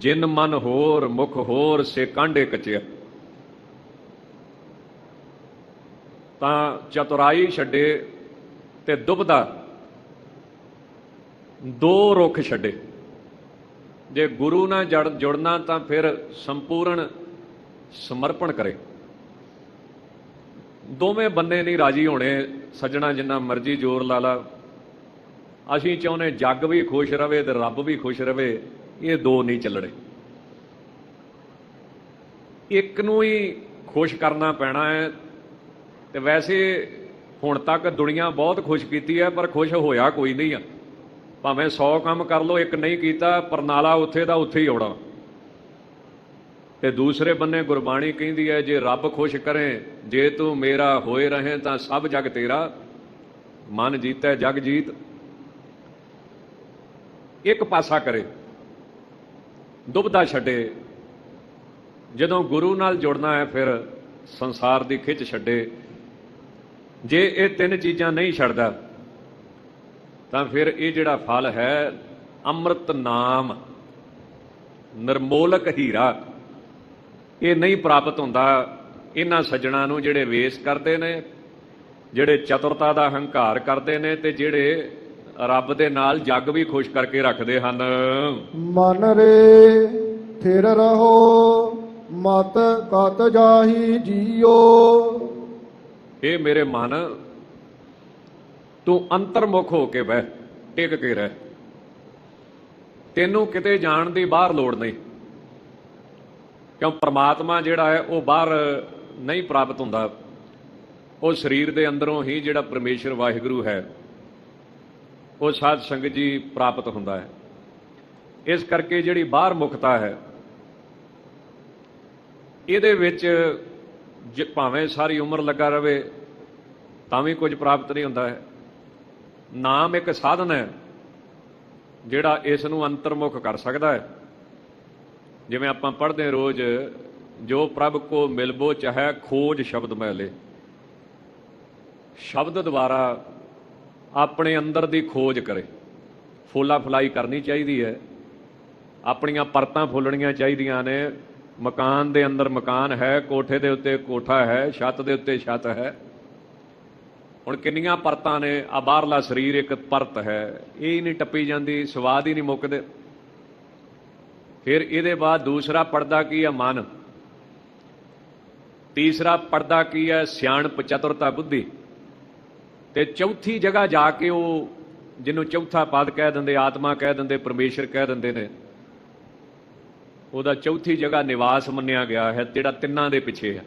ਜਿਨ ਮਨ ਹੋਰ, ਮੁਖ ਹੋਰ, ਸੇ ਕਾਂਡੇ ਕਚਿਆ ਤਾਂ ਚਤੁਰਾਈ ਛੱਡੇ ਤੇ ਦੁਬਦਾ ਦੋ ਰੁੱਖ ਛੱਡੇ। ਜੇ ਗੁਰੂ ਨਾਲ ਜੜ ਜੁੜਨਾ ਤਾਂ ਫਿਰ ਸੰਪੂਰਨ ਸਮਰਪਣ ਕਰੇ। ਦੋਵੇਂ ਬੰਦੇ ਨਹੀਂ ਰਾਜੀ ਹੋਣੇ, ਸੱਜਣਾ ਜਿੰਨਾ ਮਰਜ਼ੀ ਜ਼ੋਰ ਲਾ ਲਾ। ਅਸੀਂ ਚਾਹੁੰਦੇ ਜੱਗ ਵੀ ਖੁਸ਼ ਰਵੇ ਤੇ ਰੱਬ ਵੀ ਖੁਸ਼ ਰਵੇ। ਇਹ ਦੋ ਨਹੀਂ ਚੱਲਣੇ। ਇੱਕ ਨੂੰ ਹੀ ਖੁਸ਼ ਕਰਨਾ ਪੈਣਾ ਹੈ ਤੇ ਵੈਸੇ ਹੁਣ ਤੱਕ ਦੁਨੀਆ ਬਹੁਤ ਖੁਸ਼ ਕੀਤੀ ਹੈ, ਪਰ ਖੁਸ਼ ਹੋਇਆ ਕੋਈ ਨਹੀਂ ਆ। ਭਾਵੇਂ 100 ਕੰਮ ਕਰ ਲੋ ਇੱਕ ਨਹੀਂ ਕੀਤਾ ਪਰਨਾਲਾ ਉੱਥੇ ਦਾ ਉੱਥੇ ਹੀ ਆਉਣਾ। ਤੇ ਦੂਸਰੇ ਬੰਨੇ ਗੁਰਬਾਣੀ ਕਹਿੰਦੀ ਹੈ, ਜੇ ਰੱਬ ਖੁਸ਼ ਕਰੇ, ਜੇ ਤੂੰ ਮੇਰਾ ਹੋਏ ਰਹੇ ਤਾਂ ਸਭ ਜਗ ਤੇਰਾ। ਮਨ ਜੀਤੈ ਜਗ ਜੀਤ। ਇੱਕ ਪਾਸਾ ਕਰੇ। ਦੁਬਦਾ ਛੱਡੇ। ਜਦੋਂ ਗੁਰੂ ਨਾਲ ਜੁੜਨਾ ਹੈ, ਫਿਰ ਸੰਸਾਰ ਦੀ ਖਿੱਚ ਛੱਡੇ। ਜੇ ਇਹ ਤਿੰਨ ਚੀਜ਼ਾਂ ਨਹੀਂ ਛੱਡਦਾ, ਤਾਂ ਫਿਰ ਇਹ ਜਿਹੜਾ ਫਲ ਹੈ, ਅੰਮ੍ਰਿਤ ਨਾਮ, ਨਿਰਮੋਲਕ ਹੀਰਾ। ਇਹ ਨਹੀਂ ਪ੍ਰਾਪਤ ਹੁੰਦਾ। ਇਹਨਾਂ ਸੱਜਣਾ ਨੂੰ ਜਿਹੜੇ ਵੇਸ ਕਰਦੇ ਨੇ, ਜਿਹੜੇ ਚਤੁਰਤਾ ਦਾ ਹੰਕਾਰ ਕਰਦੇ ਨੇ ਤੇ ਜਿਹੜੇ ਰੱਬ ਦੇ ਨਾਲ ਜੱਗ ਵੀ ਖੁਸ਼ ਕਰਕੇ ਰੱਖਦੇ ਹਨ। ਮਨ ਰੇ ਥਿਰ ਰਹੋ ਮਤ ਕਤ ਜਾਹੀ ਜੀਓ। ਇਹ ਮੇਰੇ ਮਨ ਤੂੰ ਅੰਤਰਮੁਖ ਹੋ ਕੇ ਬਹਿ ਟਿਕ ਕੇ ਰਹਿ। ਤੈਨੂੰ ਕਿਤੇ ਜਾਣ ਦੀ ਬਾਹਰ ਲੋੜ ਨਹੀਂ। ਕਿਉਂ? ਪ੍ਰਮਾਤਮਾ ਜਿਹੜਾ ਹੈ ਉਹ ਬਾਹਰ ਨਹੀਂ ਪ੍ਰਾਪਤ ਹੁੰਦਾ। ਉਹ ਸਰੀਰ ਦੇ ਅੰਦਰੋਂ ਹੀ ਜਿਹੜਾ ਪਰਮੇਸ਼ਰ ਵਾਹਿਗੁਰੂ ਹੈ ਉਹ ਸਾਧ ਸੰਗਤ ਜੀ ਪ੍ਰਾਪਤ ਹੁੰਦਾ ਹੈ। ਇਸ ਕਰਕੇ ਜਿਹੜੀ ਬਾਹਰ ਮੁਖਤਾ ਹੈ, ਇਹਦੇ ਵਿੱਚ ਜੇ ਭਾਵੇਂ ਸਾਰੀ ਉਮਰ ਲੱਗਾ ਰਵੇ, ਤਾਂ ਵੀ ਕੁਝ ਪ੍ਰਾਪਤ ਨਹੀਂ ਹੁੰਦਾ ਹੈ। ਨਾਮ ਇੱਕ ਸਾਧਨ ਹੈ, ਜਿਹੜਾ ਇਸ ਨੂੰ ਅੰਤਰਮੁਖ ਕਰ ਸਕਦਾ ਹੈ। ਜਿਵੇਂ ਆਪਾਂ ਪੜ੍ਹਦੇ ਹਾਂ ਰੋਜ਼, ਜੋ ਪ੍ਰਭ ਕੋ ਮਿਲਬੋ ਚਾਹੈ ਖੋਜ ਸ਼ਬਦ ਮੈਲੇ। ਸ਼ਬਦ ਦੁਆਰਾ ਆਪਣੇ ਅੰਦਰ ਦੀ ਖੋਜ ਕਰੇ। ਫੋਲਾ ਫਲਾਈ ਕਰਨੀ ਚਾਹੀਦੀ ਹੈ। ਆਪਣੀਆਂ ਪਰਤਾਂ ਫੁੱਲਣੀਆਂ ਚਾਹੀਦੀਆਂ ਨੇ। ਮਕਾਨ ਦੇ ਅੰਦਰ ਮਕਾਨ ਹੈ, ਕੋਠੇ ਦੇ ਉੱਤੇ ਕੋਠਾ ਹੈ, ਛੱਤ ਦੇ ਉੱਤੇ ਛੱਤ ਹੈ। ਹੁਣ ਕਿੰਨੀਆਂ ਪਰਤਾਂ ਨੇ, ਆ ਬਾਹਰਲਾ ਸਰੀਰ ਇੱਕ ਪਰਤ ਹੈ। ਇਹ ਹੀ ਨਹੀਂ ਟੱਪੀ ਜਾਂਦੀ, ਸਵਾਦ ਹੀ ਨਹੀਂ ਮੁੱਕਦੇ। ਫਿਰ ਇਹਦੇ ਬਾਅਦ ਦੂਸਰਾ ਪਰਦਾ ਕੀ ਹੈ ਮਨ। ਤੀਸਰਾ ਪਰਦਾ ਕੀ ਹੈ ਸਿਆਣਪ, ਚਤੁਰਤਾ, ਬੁੱਧੀ। ਤੇ ਚੌਥੀ ਜਗ੍ਹਾ ਜਾ ਕੇ ਉਹ ਜਿਹਨੂੰ ਚੌਥਾ ਪਦ ਕਹਿ ਦਿੰਦੇ, ਆਤਮਾ ਕਹਿ ਦਿੰਦੇ, ਪਰਮੇਸ਼ਰ ਕਹਿ ਦਿੰਦੇ ਨੇ, ਉਹਦਾ ਚੌਥੀ ਜਗ੍ਹਾ ਨਿਵਾਸ ਮੰਨਿਆ ਗਿਆ ਹੈ, ਜਿਹੜਾ ਤਿੰਨਾਂ ਦੇ ਪਿੱਛੇ ਹੈ।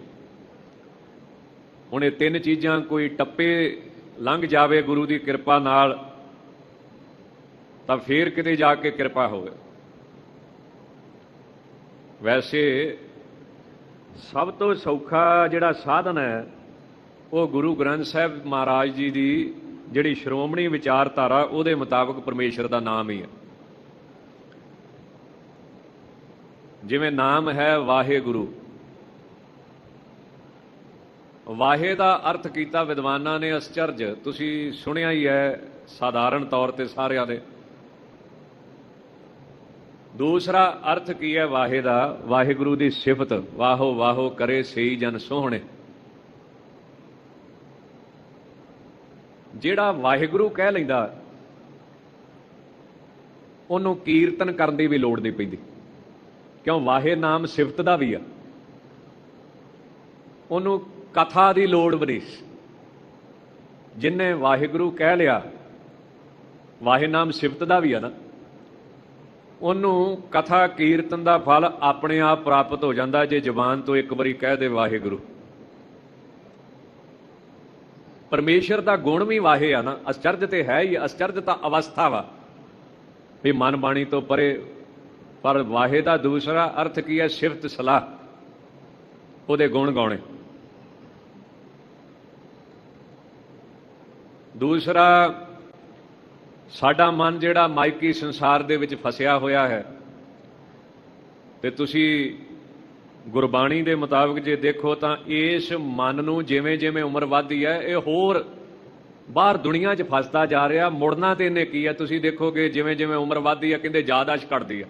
ਹੁਣ ਇਹ ਤਿੰਨ ਚੀਜ਼ਾਂ ਕੋਈ ਟੱਪੇ ਲੰਘ ਜਾਵੇ ਗੁਰੂ ਦੀ ਕਿਰਪਾ ਨਾਲ, ਤਾਂ ਫੇਰ ਕਿਤੇ ਜਾ ਕੇ ਕਿਰਪਾ ਹੋਵੇ। ਵੈਸੇ ਸਭ ਤੋਂ ਸੌਖਾ ਜਿਹੜਾ ਸਾਧਨ ਹੈ ਉਹ ਗੁਰੂ ਗ੍ਰੰਥ ਸਾਹਿਬ ਮਹਾਰਾਜ ਜੀ ਦੀ ਜਿਹੜੀ ਸ਼੍ਰੋਮਣੀ ਵਿਚਾਰਧਾਰਾ, ਉਹਦੇ ਮੁਤਾਬਕ ਪਰਮੇਸ਼ਰ ਦਾ ਨਾਮ ਹੀ ਹੈ। ਜਿਵੇਂ ਨਾਮ ਹੈ ਵਾਹਿਗੁਰੂ। ਵਾਹੇ ਦਾ ਅਰਥ ਕੀਤਾ ਵਿਦਵਾਨਾਂ ਨੇ ਅਸਚਰਜ। ਤੁਸੀਂ ਸੁਣਿਆ ਹੀ ਹੈ ਸਾਧਾਰਨ ਤੌਰ ਤੇ ਸਾਰਿਆਂ ਦੇ। ਦੂਸਰਾ ਅਰਥ ਕੀ ਹੈ ਵਾਹੇ ਦਾ? ਵਾਹਿਗੁਰੂ ਦੀ ਸਿਫਤ ਵਾਹੋ ਵਾਹੋ ਕਰੇ ਸਈ ਜਨ ਸੋਹਣੇ। ਜਿਹੜਾ ਵਾਹਿਗੁਰੂ ਕਹਿ ਲੈਂਦਾ, ਉਹਨੂੰ ਕੀਰਤਨ ਕਰਨ ਦੀ ਵੀ ਲੋੜ ਨਹੀਂ ਪੈਂਦੀ। ਕਿਉਂ? ਵਾਹੇ ਨਾਮ ਸਿਫਤ ਦਾ ਵੀ ਆ। ਉਹਨੂੰ ਕਥਾ ਦੀ ਲੋੜ ਵੀ ਨਹੀਂ। ਜਿਨਨੇ ਵਾਹਿਗੁਰੂ ਕਹਿ ਲਿਆ, ਵਾਹੇ ਨਾਮ ਸਿਫਤ ਦਾ ਵੀ ਆ ਨਾ। ਉਹਨੂੰ ਕਥਾ ਕੀਰਤਨ ਦਾ ਫਲ ਆਪਣੇ ਆਪ ਪ੍ਰਾਪਤ ਹੋ ਜਾਂਦਾ ਜੇ ਜ਼ੁਬਾਨ ਤੋਂ ਇੱਕ ਵਾਰੀ ਕਹਿ ਦੇ ਵਾਹਿਗੁਰੂ। ਪਰਮੇਸ਼ਰ ਦਾ ਗੁਣ ਵੀ ਵਾਹੇ ਆ ਨਾ, ਅਚਰਜ ਤੇ ਹੈ ਹੀ, ਅਚਰਜ ਤਾਂ ਅਵਸਥਾ ਵਾ। ਵੀ ਮਨ ਬਾਣੀ ਤੋਂ ਪਰੇ, ਪਰ ਵਾਹੇ ਦਾ ਦੂਸਰਾ ਅਰਥ ਕੀ ਹੈ? ਸਿਫਤ ਸਲਾਹ। ਉਹਦੇ ਗੁਣ ਗਾਉਣੇ। ਦੂਸਰਾ, ਸਾਡਾ ਮਨ ਜਿਹੜਾ ਮਾਇਕੀ ਸੰਸਾਰ ਦੇ ਵਿੱਚ ਫਸਿਆ ਹੋਇਆ ਹੈ, ਤੇ ਤੁਸੀਂ ਗੁਰਬਾਣੀ ਦੇ ਮੁਤਾਬਕ ਜੇ ਦੇਖੋ ਤਾਂ ਇਸ ਮਨ ਨੂੰ ਜਿਵੇਂ ਜਿਵੇਂ ਉਮਰ ਵੱਧਦੀ ਹੈ, ਇਹ ਹੋਰ ਬਾਹਰ ਦੁਨੀਆ 'ਚ ਫਸਦਾ ਜਾ ਰਿਹਾ। ਮੁੜਨਾ ਤੇ ਇਹਨੇ ਕੀ ਹੈ? ਤੁਸੀਂ ਦੇਖੋਗੇ ਜਿਵੇਂ ਜਿਵੇਂ ਉਮਰ ਵੱਧਦੀ ਹੈ, ਕਹਿੰਦੇ ਯਾਦਾਸ਼ ਘਟਦੀ ਹੈ।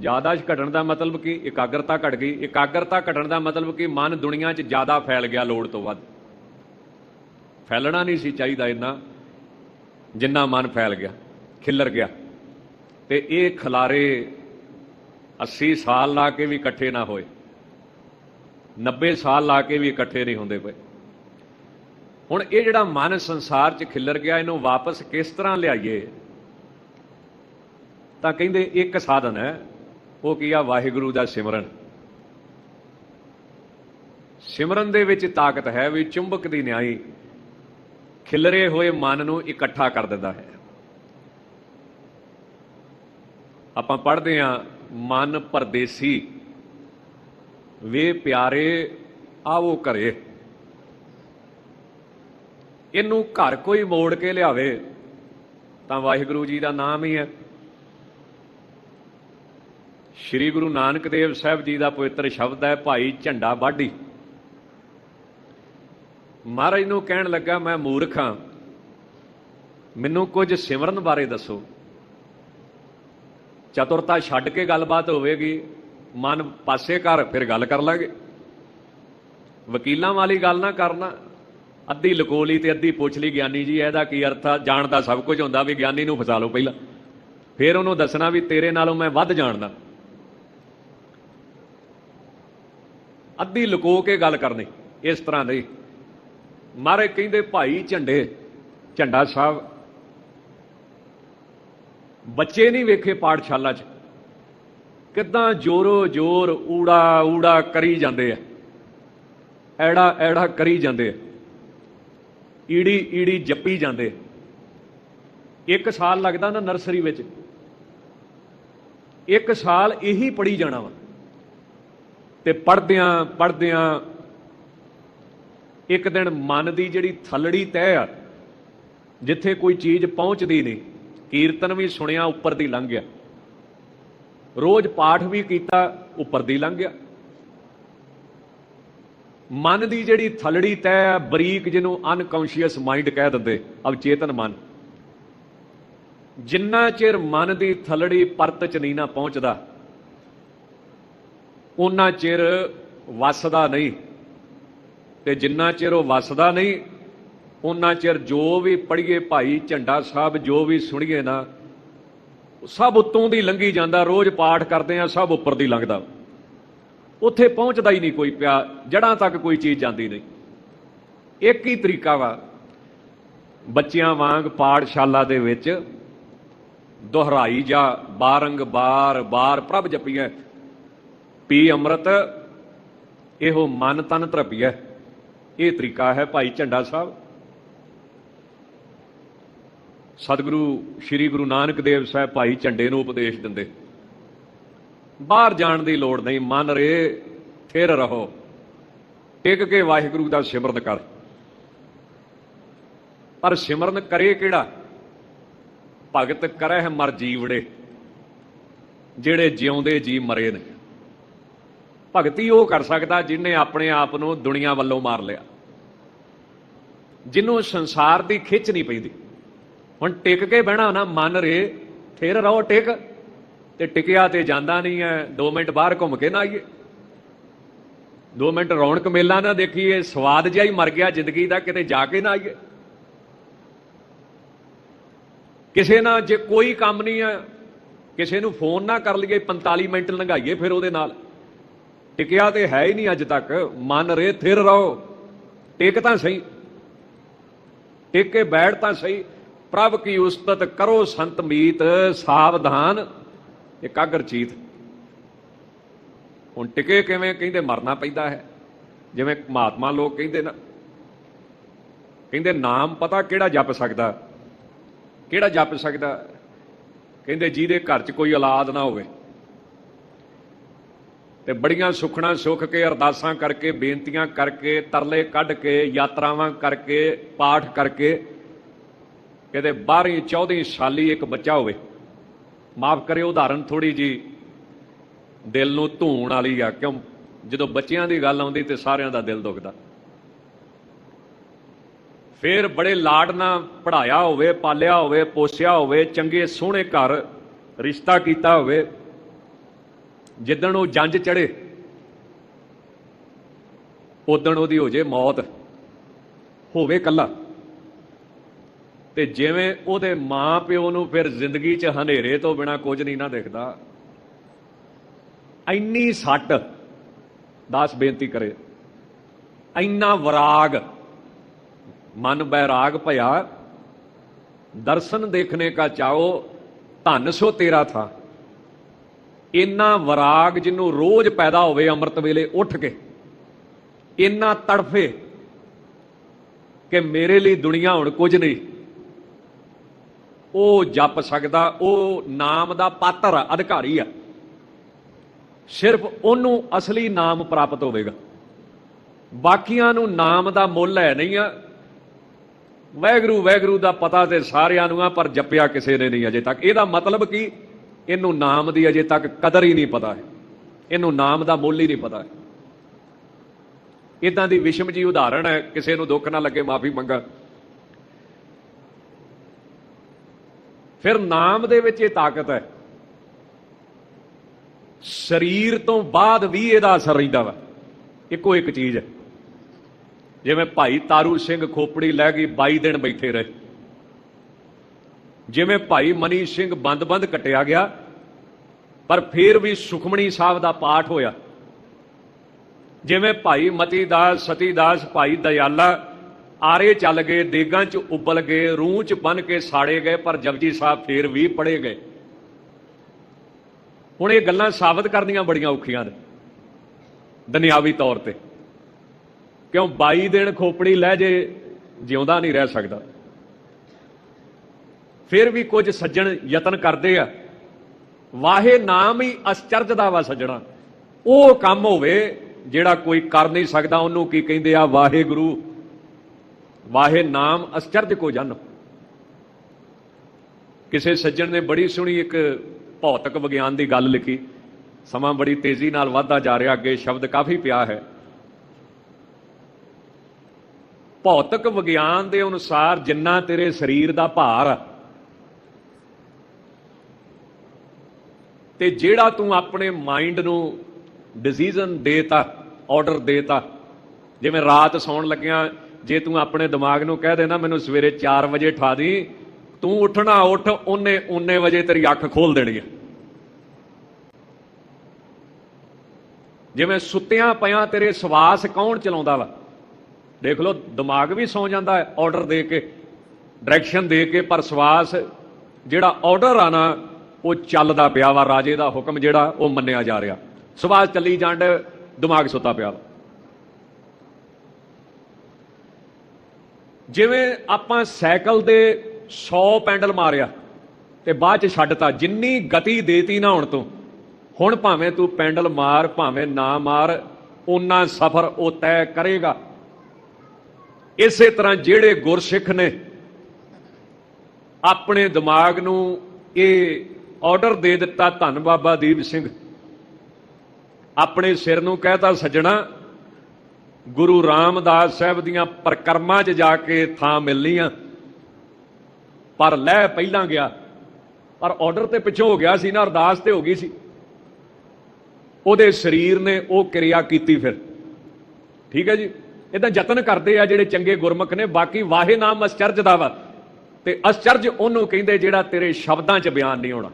ਯਾਦਾਸ਼ ਘਟਣ ਦਾ ਮਤਲਬ ਕਿ? ਇਕਾਗਰਤਾ ਘਟ ਗਈ। ਇਕਾਗਰਤਾ ਘਟਣ ਦਾ ਮਤਲਬ ਕਿ? ਮਨ ਦੁਨੀਆ 'ਚ ਜ਼ਿਆਦਾ ਫੈਲ ਗਿਆ ਲੋੜ ਤੋਂ ਵੱਧ। ਫੈਲਣਾ ਨਹੀਂ ਸੀ ਚਾਹੀਦਾ ਇੰਨਾ, ਜਿੰਨਾ ਮਨ ਫੈਲ ਗਿਆ, ਖਿੱਲਰ ਗਿਆ। ਤੇ ਇਹ ਖਲਾਰੇ 80 ਸਾਲ ਲਾ ਕੇ ਵੀ ਇਕੱਠੇ ਨਾ ਹੋਏ। 90 ਸਾਲ ਲਾ ਕੇ ਵੀ ਇਕੱਠੇ ਨਹੀਂ ਹੁੰਦੇ ਪਏ ਹੁਣ ਇਹ ਜਿਹੜਾ ਮਨ ਸੰਸਾਰ 'ਚ ਖਿੱਲਰ ਗਿਆ, ਇਹਨੂੰ ਵਾਪਸ ਕਿਸ ਤਰ੍ਹਾਂ ਲਿਆਈਏ? ਤਾਂ ਕਹਿੰਦੇ ਇੱਕ ਸਾਧਨ ਹੈ, ਉਹ ਕੀ ਆ? ਵਾਹਿਗੁਰੂ ਦਾ ਸਿਮਰਨ। ਸਿਮਰਨ ਦੇ ਵਿੱਚ ਤਾਕਤ ਹੈ ਵੀ ਚੁੰਬਕ ਦੀ ਨਿਆਈ ਖਿਲਰੇ ਹੋਏ ਮਨ ਨੂੰ ਇਕੱਠਾ ਕਰ ਦਿੰਦਾ ਹੈ। ਆਪਾਂ ਪੜ੍ਹਦੇ ਹਾਂ ਮਨ ਪਰਦੇਸੀ। ਵੇ ਪਿਆਰੇ ਆਵੋ ਘਰੇ। ਇਹਨੂੰ ਘਰ ਕੋਈ ਮੋੜ ਕੇ ਲਿਆਵੇ, ਤਾਂ ਵਾਹਿਗੁਰੂ ਜੀ ਦਾ ਨਾਮ ਹੀ ਹੈ। ਸ੍ਰੀ ਗੁਰੂ ਨਾਨਕ ਦੇਵ ਸਾਹਿਬ ਜੀ ਦਾ ਪਵਿੱਤਰ ਸ਼ਬਦ ਹੈ, ਭਾਈ ਝੰਡਾ ਬਾਢੀ ਮਹਾਰਾਜ ਨੂੰ ਕਹਿਣ ਲੱਗਾ, ਮੈਂ ਮੂਰਖ ਹਾਂ। ਮੈਨੂੰ ਕੁਝ ਸਿਮਰਨ ਬਾਰੇ ਦੱਸੋ। ਚਤੁਰਤਾ ਛੱਡ ਕੇ ਗੱਲਬਾਤ ਹੋਵੇਗੀ, ਮਨ ਪਾਸੇ ਕਰ, ਫਿਰ ਗੱਲ ਕਰ ਲਾਂਗੇ। ਵਕੀਲਾਂ ਵਾਲੀ ਗੱਲ ਨਾ ਕਰਨਾ। ਅੱਧੀ ਲਕੋ ਲਈ ਤੇ ਅੱਧੀ ਪੁੱਛ ਲਈ, ਗਿਆਨੀ ਜੀ, ਇਹਦਾ ਕੀ ਅਰਥ ਆ? ਜਾਣਦਾ ਸਭ ਕੁਝ ਹੁੰਦਾ ਵੀ ਗਿਆਨੀ ਨੂੰ ਫਸਾ ਲਓ ਪਹਿਲਾਂ। ਫਿਰ ਉਹਨੂੰ ਦੱਸਣਾ ਵੀ ਤੇਰੇ ਨਾਲੋਂ ਮੈਂ ਵੱਧ ਜਾਣਦਾ। ਅੱਧੀ ਲੁਕੋ ਕੇ ਗੱਲ ਕਰਨੀ, ਇਸ ਤਰ੍ਹਾਂ ਦੀ। ਮਹਾਰਾਜ ਕਹਿੰਦੇ ਭਾਈ ਝੰਡੇ, ਝੰਡਾ ਸਾਹਿਬ ਬੱਚੇ ਨਹੀਂ ਵੇਖੇ ਪਾਠਸ਼ਾਲਾ 'ਚ। ਕਿੱਦਾਂ ਜੋਰੋ ਜੋਰ ਊੜਾ ਊੜਾ ਕਰੀ ਜਾਂਦੇ ਆ। ਐੜਾ ਐੜਾ ਕਰੀ ਜਾਂਦੇ ਆ। ਈੜੀ ਈੜੀ ਜੱਪੀ ਜਾਂਦੇ ਇੱਕ ਸਾਲ ਲੱਗਦਾ ਨਾ ਨਰਸਰੀ ਵਿੱਚ। ਇੱਕ ਸਾਲ ਇਹੀ ਪੜੀ ਜਾਣਾ ਵਾ। ਤੇ ਪੜਦਿਆਂ ਪੜਦਿਆਂ ਇੱਕ ਦਿਨ ਮਨ ਦੀ ਜਿਹੜੀ ਥੱਲੜੀ ਤਹਿ ਆ, ਜਿੱਥੇ ਕੋਈ ਚੀਜ਼ ਪਹੁੰਚਦੀ ਨਹੀਂ ਕੀਰਤਨ ਵੀ ਸੁਣਿਆ, ਉੱਪਰ ਦੀ ਲੰਘ ਗਿਆ। ਰੋਜ਼ ਪਾਠ ਵੀ ਕੀਤਾ, ਉੱਪਰ ਦੀ ਲੰਘ ਗਿਆ। ਮਨ ਦੀ ਜਿਹੜੀ ਥਲੜੀ ਤਹਿ ਆ, ਬਰੀਕ ਜਿਹਨੂੰ ਅਨਕੌਂਸ਼ੀਅਸ ਮਾਈਂਡ ਕਹਿ ਦਿੰਦੇ, ਅਵਚੇਤਨ ਮਨ। ਜਿੰਨਾ ਚਿਰ ਮਨ ਦੀ ਥਲੜੀ ਪਰਤ ਚ ਨਹੀਂ ਨਾ ਪਹੁੰਚਦਾ ਉਹਨਾਂ ਚਿਰ ਵਸਦਾ ਨਹੀਂ। ਤੇ ਜਿੰਨਾ ਚਿਰ ਉਹ ਵਸਦਾ ਨਹੀਂ ਉਹਨਾਂ ਚਿਰ ਜੋ ਵੀ ਪੜ੍ਹੀਏ ਭਾਈ ਝੰਡਾ ਸਾਹਿਬ, ਜੋ ਵੀ ਸੁਣੀਏ ਨਾ, ਸਭ ਉੱਤੋਂ ਦੀ ਲੰਗੀ ਜਾਂਦਾ, ਰੋਜ਼ ਪਾਠ ਕਰਦੇ ਆ, ਸਭ ਉੱਪਰ ਦੀ ਲੰਘਦਾ। ਉੱਥੇ ਪਹੁੰਚਦਾ ਹੀ ਨਹੀਂ ਕੋਈ ਪਿਆ ਜੜਾਂ ਤੱਕ ਕੋਈ ਚੀਜ਼ ਜਾਂਦੀ ਨਹੀਂ। ਇੱਕ ਹੀ ਤਰੀਕਾ ਵਾ, ਬੱਚਿਆਂ ਵਾਂਗ ਪਾਠਸ਼ਾਲਾ ਦੇ ਵਿੱਚ ਦੁਹਰਾਈ ਜਾ, ਬਾਰੰਗ ਬਾਰ ਬਾਰ ਪ੍ਰਭ ਜਪੀਐ। ਪੀ ਅੰਮ੍ਰਿਤ, ਇਹੋ ਮਨ ਤਨ ਤਰਪੀਐ। ਇਹ ਤਰੀਕਾ ਹੈ ਭਾਈ ਝੰਡਾ ਸਾਹਿਬ। ਸਤਿਗੁਰੂ ਸ੍ਰੀ ਗੁਰੂ ਨਾਨਕ ਦੇਵ ਸਾਹਿਬ ਭਾਈ ਝੰਡੇ ਨੂੰ ਉਪਦੇਸ਼ ਦਿੰਦੇ। ਬਾਹਰ ਜਾਣ ਦੀ ਲੋੜ ਨਹੀਂ, ਮਨ ਰੇ, ਥਿਰ ਰਹੋ। ਟਿਕ ਕੇ ਵਾਹਿਗੁਰੂ ਦਾ ਸਿਮਰਨ ਕਰ। ਪਰ ਸਿਮਰਨ ਕਰੇ ਕਿਹੜਾ? ਭਗਤ ਕਰਹਿ ਮਰ ਜੀਵੜੇ, ਜਿਹੜੇ ਜਿਉਂਦੇ ਜੀ ਮਰੇ ਨੇ। ਭਗਤੀ ਉਹ ਕਰ ਸਕਦਾ ਜਿਹਨੇ ਆਪਣੇ ਆਪ ਨੂੰ ਦੁਨੀਆ ਵੱਲੋਂ ਮਾਰ ਲਿਆ। ਜਿਹਨੂੰ ਸੰਸਾਰ ਦੀ ਖਿੱਚ ਨਹੀਂ ਪੈਂਦੀ। ਹੁਣ ਟਿਕ ਕੇ ਬਹਿਣਾ ਨਾ, ਮਨ ਰੇ, ਫੇਰ ਰਹੋ ਟਿਕ। ਤੇ ਟਿਕਿਆ ਤੇ ਜਾਂਦਾ ਨਹੀਂ ਹੈ 2 ਮਿੰਟ ਬਾਹਰ ਘੁੰਮ ਕੇ ਨਾ ਆਈਏ। 2 ਮਿੰਟ ਰੌਣਕ ਮੇਲਾ ਨਾ ਦੇਖੀਏ, ਸਵਾਦ ਜਿਹਾ ਹੀ ਮਰ ਗਿਆ ਜ਼ਿੰਦਗੀ ਦਾ, ਕਿਤੇ ਜਾ ਕੇ ਨਾ ਆਈਏ। ਕਿਸੇ ਨਾਲ ਜੇ ਕੋਈ ਕੰਮ ਨਹੀਂ ਹੈ ਕਿਸੇ ਨੂੰ ਫੋਨ ਨਾ ਕਰ ਲਈਏ 45 ਮਿੰਟ ਲੰਘਾਈਏ ਫਿਰ ਉਹਦੇ ਨਾਲ। ਟਿਕਿਆ ਤੇ ਹੈ ਹੀ ਨਹੀਂ ਅੱਜ ਤੱਕ, ਮਨ ਰੇ ਥਿਰ ਰਹੋ। ਟਿਕ ਤਾਂ ਸਹੀ। ਟਿਕ ਕੇ ਬੈਠ ਤਾਂ ਸਹੀ। ਪ੍ਰਭ ਕੀ ਉਸਤਤ ਕਰੋ ਸੰਤ ਮੀਤ, ਸਾਵਧਾਨ, ਇਕਾਗਰ ਚੀਤ। ਹੁਣ ਟਿਕੇ ਕਿਵੇਂ ਕਹਿੰਦੇ ਮਰਨਾ ਪੈਂਦਾ ਹੈ? ਜਿਵੇਂ ਮਹਾਤਮਾ ਲੋਕ ਕਹਿੰਦੇ ਨਾ, ਕਹਿੰਦੇ ਨਾਮ ਪਤਾ ਕਿਹੜਾ ਜਪ ਸਕਦਾ? ਕਿਹੜਾ ਜਪ ਸਕਦਾ? ਕਹਿੰਦੇ ਜਿਹਦੇ ਘਰ 'ਚ ਕੋਈ ਔਲਾਦ ਨਾ ਹੋਵੇ। ਤੇ ਬੜੀਆਂ ਸੁਖਣਾ ਸੁਖ ਕੇ, ਅਰਦਾਸਾਂ ਕਰਕੇ, ਬੇਨਤੀਆਂ ਕਰਕੇ, ਤਰਲੇ ਕੱਢ ਕੇ, ਯਾਤਰਾਵਾਂ ਕਰਕੇ, ਪਾਠ ਕਰਕੇ ਕਿਤੇ 12 14 ਸਾਲੀ ਇੱਕ ਬੱਚਾ ਹੋਵੇ। ਮਾਫ ਕਰਿਓ, ਉਦਾਹਰਨ ਥੋੜੀ ਜੀ ਦਿਲ ਨੂੰ ਧੂਣ ਵਾਲੀ ਆ, ਕਿਉਂ? ਜਦੋਂ ਬੱਚਿਆਂ ਦੀ ਗੱਲ ਆਉਂਦੀ ਤੇ ਸਾਰਿਆਂ ਦਾ ਦਿਲ ਦੁਖਦਾ। ਫਿਰ ਬੜੇ ਲਾਡ ਨਾਲ ਪੜਾਇਆ ਹੋਵੇ, ਪਾਲਿਆ ਹੋਵੇ, ਪੋਸਿਆ ਹੋਵੇ, ਚੰਗੇ ਸੋਹਣੇ ਘਰ ਰਿਸ਼ਤਾ ਕੀਤਾ ਹੋਵੇ, ਜਿੱਦਣ ਉਹ ਜੰਜ ਚੜੇ ਉਦਣ ਉਹਦੀ ਹੋ ਜੇ ਮੌਤ। ਹੋਵੇ ਕੱਲਾ ਤੇ ਜਿਵੇਂ ਉਹਦੇ ਮਾਂ ਪਿਓ ਨੂੰ ਫਿਰ ਜ਼ਿੰਦਗੀ 'ਚ ਹਨੇਰੇ ਤੋਂ ਬਿਨਾ ਕੁਝ ਨਹੀਂ ਨਾ ਦਿਖਦਾ, ਇੰਨੀ ਸੱਟ ਦਾਸ ਬੇਨਤੀ ਕਰੇ। ਇੰਨਾ ਵਿਰਾਗ, ਮਨ ਬੈਰਾਗ ਭਇਆ, ਦਰਸ਼ਨ ਦੇਖਣੇ ਕਾ ਚਾਹੋ, ਧਨ ਸੋ ਤੇਰਾ ਥਾ। ਇੰਨਾ ਵਿਰਾਗ ਜਿਹਨੂੰ ਰੋਜ਼ ਪੈਦਾ ਹੋਵੇ ਅੰਮ੍ਰਿਤ ਵੇਲੇ ਉੱਠ ਕੇ, ਇੰਨਾ ਤੜਫੇ ਕਿ ਮੇਰੇ ਲਈ ਦੁਨੀਆ ਹੁਣ ਕੁਝ ਨਹੀਂ। ਉਹ ਜਪ ਸਕਦਾ, ਉਹ ਨਾਮ ਦਾ ਪਾਤਰ ਆ ਅਧਿਕਾਰੀ ਆ। ਸਿਰਫ ਉਹਨੂੰ ਅਸਲੀ ਨਾਮ ਪ੍ਰਾਪਤ ਹੋਵੇਗਾ। ਬਾਕੀਆਂ ਨੂੰ ਨਾਮ ਦਾ ਮੁੱਲ ਹੈ ਨਹੀਂ ਆ। ਵੈਗਰੂ ਵੈਗਰੂ ਦਾ ਪਤਾ ਤੇ ਸਾਰਿਆਂ ਨੂੰ ਆ, ਪਰ ਜਪਿਆ ਕਿਸੇ ਨੇ ਨਹੀਂ ਅਜੇ ਤੱਕ। ਇਹਦਾ ਮਤਲਬ ਕੀ? ਇਹਨੂੰ ਨਾਮ ਦੀ ਅਜੇ ਤੱਕ ਕਦਰ ਹੀ ਨਹੀਂ ਪਤਾ ਹੈ। ਇਹਨੂੰ ਨਾਮ ਦਾ ਮੁੱਲ ਹੀ ਨਹੀਂ ਪਤਾ ਹੈ। ਇਦਾਂ ਦੀ ਵਿਸ਼ਮ ਜੀ ਉਦਾਹਰਣ ਹੈ, ਕਿਸੇ ਨੂੰ ਦੁੱਖ ਨਾ ਲੱਗੇ, ਮਾਫੀ ਮੰਗਾ। ਫਿਰ ਨਾਮ ਦੇ ਵਿੱਚ ਇਹ ਤਾਕਤ ਹੈ। ਸਰੀਰ ਤੋਂ ਬਾਅਦ ਵੀ ਇਹਦਾ ਅਸਰ ਰਹਿੰਦਾ ਵਾ। ਇੱਕੋ ਇੱਕ ਚੀਜ਼ ਹੈ। ਜਿਵੇਂ ਭਾਈ ਤਾਰੂ ਸਿੰਘ ਖੋਪੜੀ ਲੈ ਗਈ 22 ਦਿਨ ਬੈਠੇ ਰਹੇ। ਜਿਵੇਂ ਭਾਈ ਮਨੀ ਸਿੰਘ ਬੰਦ-ਬੰਦ ਕਟਿਆ ਗਿਆ, ਪਰ ਫਿਰ ਵੀ ਸੁਖਮਣੀ ਸਾਹਿਬ ਦਾ ਪਾਠ ਹੋਇਆ। ਜਿਵੇਂ ਭਾਈ ਮਤੀ ਦਾਸ ਸਤੀ ਦਾਸ ਭਾਈ ਦਇਆਲਾ ਆਰੇ ਚੱਲ ਗਏ, ਦੇਗਾਂ 'ਚ ਉਬਲ ਗਏ, ਰੂਹ 'ਚ ਬਨ ਕੇ ਸਾੜੇ ਗਏ, ਪਰ ਜਪਜੀ ਸਾਹਿਬ ਫੇਰ ਵੀ ਪੜੇ ਗਏ। ਹੁਣ ਇਹ ਗੱਲਾਂ ਸਾਬਤ ਕਰਨੀਆਂ ਬੜੀਆਂ ਔਖੀਆਂ ਨੇ, ਦੁਨਿਆਵੀ ਤੌਰ ਤੇ। ਕਿਉਂ 22 ਦਿਨ ਖੋਪੜੀ ਲੈ ਜੇ, ਜਿਉਂਦਾ ਨਹੀਂ ਰਹਿ ਸਕਦਾ। ਫਿਰ ਵੀ ਕੁਝ ਸੱਜਣ ਯਤਨ ਕਰਦੇ ਆ, ਵਾਹੇ ਨਾਮ ਹੀ ਅਸਚਰਜ ਦਾ ਵਾ ਸੱਜਣਾ। ਉਹ ਕੰਮ ਹੋਵੇ ਜਿਹੜਾ ਕੋਈ ਕਰ ਨਹੀਂ ਸਕਦਾ, ਉਹਨੂੰ ਕੀ ਕਹਿੰਦੇ ਆ ਵਾਹਿਗੁਰੂ ਵਾਹੇ ਨਾਮ ਅਸਚਰਜ ਕੋ ਜਨ। ਕਿਸੇ ਸੱਜਣ ਨੇ ਬੜੀ ਸੋਹਣੀ ਇੱਕ ਭੌਤਿਕ ਵਿਗਿਆਨ ਦੀ ਗੱਲ ਲਿਖੀ। ਸਮਾਂ ਬੜੀ ਤੇਜ਼ੀ ਨਾਲ ਵਧਦਾ ਜਾ ਰਿਹਾ, ਅੱਗੇ ਸ਼ਬਦ ਕਾਫੀ ਪਿਆ ਹੈ। ਭੌਤਿਕ ਵਿਗਿਆਨ ਦੇ ਅਨੁਸਾਰ ਜਿੰਨਾ ਤੇਰੇ ਸਰੀਰ ਦਾ ਭਾਰ ਤੇ ਜਿਹੜਾ ਤੂੰ ਆਪਣੇ ਮਾਈਂਡ ਨੂੰ ਡਿਸੀਜਨ ਦੇਤਾ, ਆਰਡਰ ਦੇਤਾ, ਜਿਵੇਂ ਰਾਤ ਸੌਣ ਲੱਗਿਆ ਜੇ ਤੂੰ ਆਪਣੇ ਦਿਮਾਗ ਨੂੰ ਕਹਿ ਦੇਣਾ, ਮੈਨੂੰ ਸਵੇਰੇ 4 ਵਜੇ ਠਾ ਦੀ, ਤੂੰ ਉੱਠਣਾ, ਉੱਠ, ਉਹਨੇ ਉਹਨੇ ਵਜੇ ਤੇਰੀ ਅੱਖ ਖੋਲ ਦੇਣੀ ਹੈ। ਜਿਵੇਂ ਸੁੱਤਿਆਂ ਪਿਆਂ ਤੇਰੇ ਸਵਾਸ ਕੌਣ ਚਲਾਉਂਦਾ ਵਾ? ਦੇਖ ਲਓ, ਦਿਮਾਗ ਵੀ ਸੌ ਜਾਂਦਾ ਹੈ ਆਰਡਰ ਦੇ ਕੇ ਡਾਇਰੈਕਸ਼ਨ ਦੇ ਕੇ, ਪਰ ਸਵਾਸ, ਜਿਹੜਾ ਆਰਡਰ ਆ ਨਾ, ਉਹ ਚੱਲਦਾ ਪਿਆ ਵਾ, ਰਾਜੇ ਦਾ ਹੁਕਮ ਜਿਹੜਾ, ਉਹ ਮੰਨਿਆ ਜਾ ਰਿਹਾ। ਸਵਾਸ ਚੱਲੀ ਜਾਂਡ ਦਿਮਾਗ ਸੁੱਤਾ ਪਿਆ ਵਾ। ਜਿਵੇਂ ਆਪਾਂ ਸਾਈਕਲ ਦੇ 100 ਪੈਂਡਲ ਮਾਰਿਆ ਤੇ ਬਾਅਦ ਚ ਛੱਡਤਾ, ਜਿੰਨੀ ਗਤੀ ਦੇਤੀ ਨਾ ਹੁਣ ਤੋਂ, ਹੁਣ ਭਾਵੇਂ ਤੂੰ ਪੈਂਡਲ ਮਾਰ, ਭਾਵੇਂ ਨਾ ਮਾਰ ਉਹਨਾਂ ਸਫ਼ਰ ਉਹ ਤੈਅ ਕਰੇਗਾ। ਇਸੇ ਤਰ੍ਹਾਂ ਜਿਹੜੇ ਗੁਰਸਿੱਖ ਨੇ ਆਪਣੇ ਦਿਮਾਗ ਨੂੰ ਇਹ ਆਰਡਰ ਦੇ ਦਿੱਤਾ ਧੰਨ ਬਾਬਾ ਦੀਪ ਸਿੰਘ, ਆਪਣੇ ਸਿਰ ਨੂੰ ਕਹਿਤਾ ਸੱਜਣਾ ਗੁਰੂ ਰਾਮਦਾਸ ਸਾਹਿਬ ਦੀਆਂ ਪ੍ਰਕਰਮਾਂ 'ਚ ਜਾ ਕੇ ਥਾਂ ਮਿਲਣੀ ਆ ਪਰ ਲੈ ਪਹਿਲਾਂ ਗਿਆ। ਪਰ ਆਰਡਰ ਤੇ ਪਿੱਛੋਂ ਹੋ ਗਿਆ ਸੀ ਨਾ, ਅਰਦਾਸ ਤੇ ਹੋ ਗਈ ਸੀ। ਉਹਦੇ ਸਰੀਰ ਨੇ ਉਹ ਕਿਰਿਆ ਕੀਤੀ ਫਿਰ। ਠੀਕ ਹੈ ਜੀ? ਇਦਾਂ ਯਤਨ ਕਰਦੇ ਆ ਜਿਹੜੇ ਚੰਗੇ ਗੁਰਮੁਖ ਨੇ, ਬਾਕੀ ਵਾਹੇ ਨਾਮ ਅਸਚਰਜ ਦਾ ਵਾ। ਤੇ ਅਸਚਰਜ ਉਹਨੂੰ ਕਹਿੰਦੇ ਜਿਹੜਾ ਤੇਰੇ ਸ਼ਬਦਾਂ 'ਚ ਬਿਆਨ ਨਹੀਂ ਹੋਣਾ।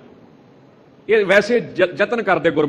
ਇਹ ਵੈਸੇ ਜ- ਯਤਨ ਕਰਦੇ ਗੁਰ